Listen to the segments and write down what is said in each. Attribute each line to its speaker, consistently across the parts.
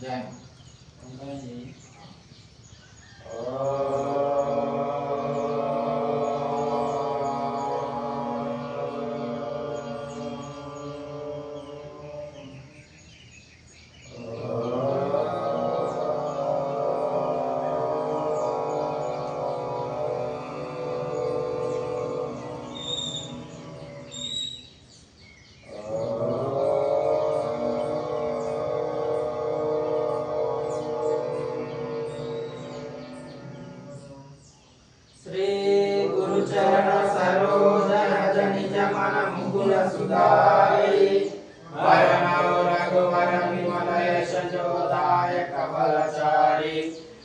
Speaker 1: Dạ. rằng không có gì? Ờ. सुधारी वरणौ रघुवर विमल यश जोदायक बलचारी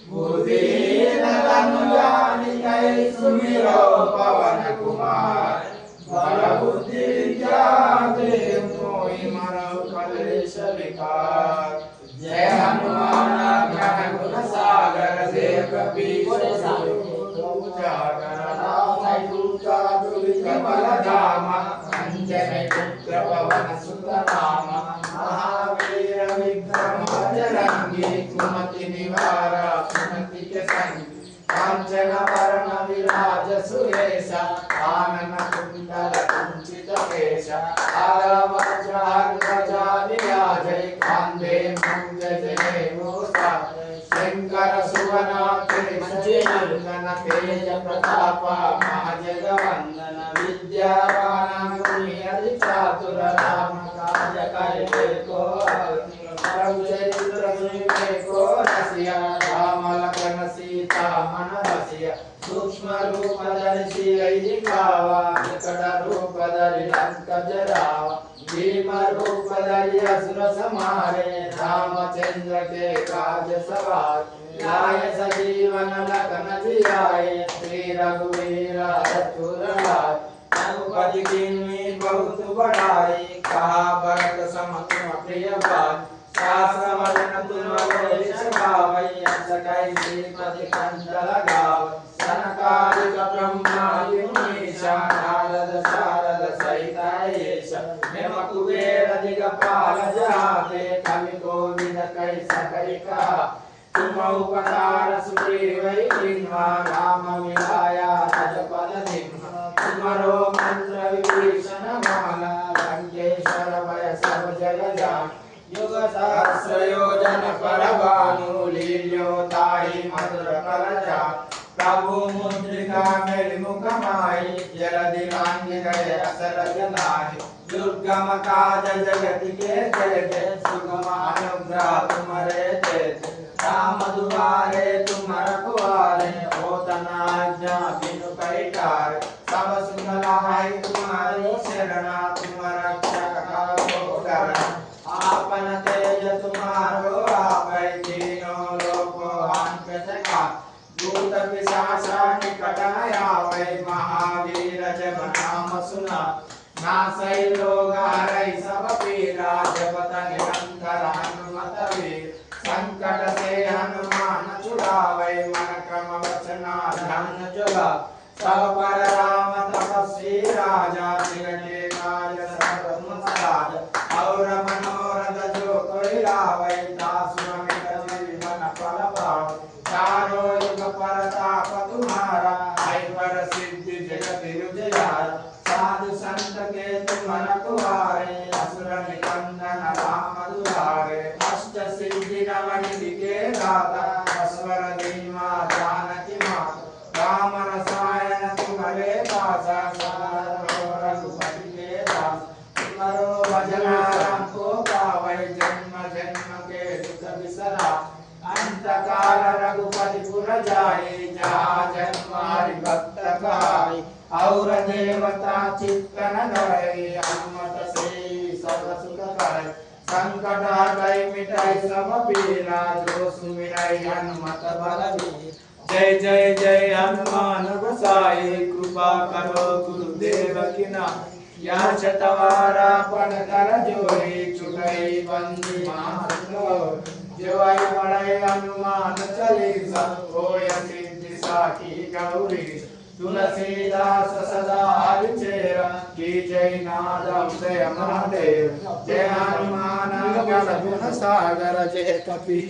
Speaker 1: तनु जानिकै सुमिरो पवन कुमार बल बुद्धि विद्या देव मोहि मरौ कलेश विकार जय हनुमान ज्ञान गुण सागर देव कपीश రుద్రపవన మహావీర విక్రమ సుమతి నివార సుమతి సంగి కాంచన వరణ విరాజ సురేశ ఆనన కుండల కుంచిత కేశ ఆరావజ్రాజాజయ కాందే ముంజ శంకర సువన తేజ ప్రతాప మహజగవందన విద్యావాన रामचंद्र के काज सवार लाय सजीवन लगन जियाए श्री रघुवीरा चतुर राय रघुपति किन्नी बहुत बढ़ाई कहा भरत सम तुम प्रिय भाई सास तुम लोच गावई सकै श्रीपति कंठ लगाव सनकादिक ब्रह्मादि मुनीशा नारद शारद सहित ऐश निम कुबेर दिगपाल जाते कवि गोविंद कै सकै का तुम उपकार सुग्रीव किन्वा राम मिलाया तजपद निम्न तुमरो मंत्र विभीषण माला लंकेश्वर भय सब जग जान युग सहस्र योजन पर भानु मधुर कर जान प्रभु मुद्रिका मेरि मुख माहि जलधि लांघि गए असरज नाहि दुर्गम काज जगत के जेते सुगम अनुग्रह तुमरे शरणा तुम रक्षक करो करना आपन तेज तुम्हारो आपै तीनों लोको हांक सका भूत पिशाच निकट आवै महावीर जब नाम सुना नासै लोग हरै सब पीरा जपत निरंतर हनुमत वीर संकट से हनुमान छुड़ावै मन क्रम वचना ध्यान जुला सब पर चारों युग परताप तुम्हारा है पर सिद्धि जगत उजियार साधु संत के तुम रखवारे असुर निकंदन राम दुलारे अष्ट सिद्धि नव निधि के दाता असवर दीमा जानकी माता राम रसायन तुम्हारे पासा सदा रघुपति के दास तुम्हारो भजन राम को पावै जन्म जन्म के दुख बिसरा अंत काल रघुपति पुर जाए, जहाँ जन्म हरि भक्त कहाई और देवता चित्तन धरे हनुमत से सब सुख करे संकट हटै मिटाई सब पीरा जो सुमिरै हनुमत बलवीर जय जय जय हनुमान गोसाई, कृपा करो गुरुदेव की नाम। या चतवारा पण कर जोरी छुटई बंदी मारो जो आई बड़े हनुमान चालीसा होय सिद्धि साखी गौरी तुलसीदास सदा हरिचेरा की जय नादम जय महादेव जय हनुमान निर्मल गुण सागर जय कपि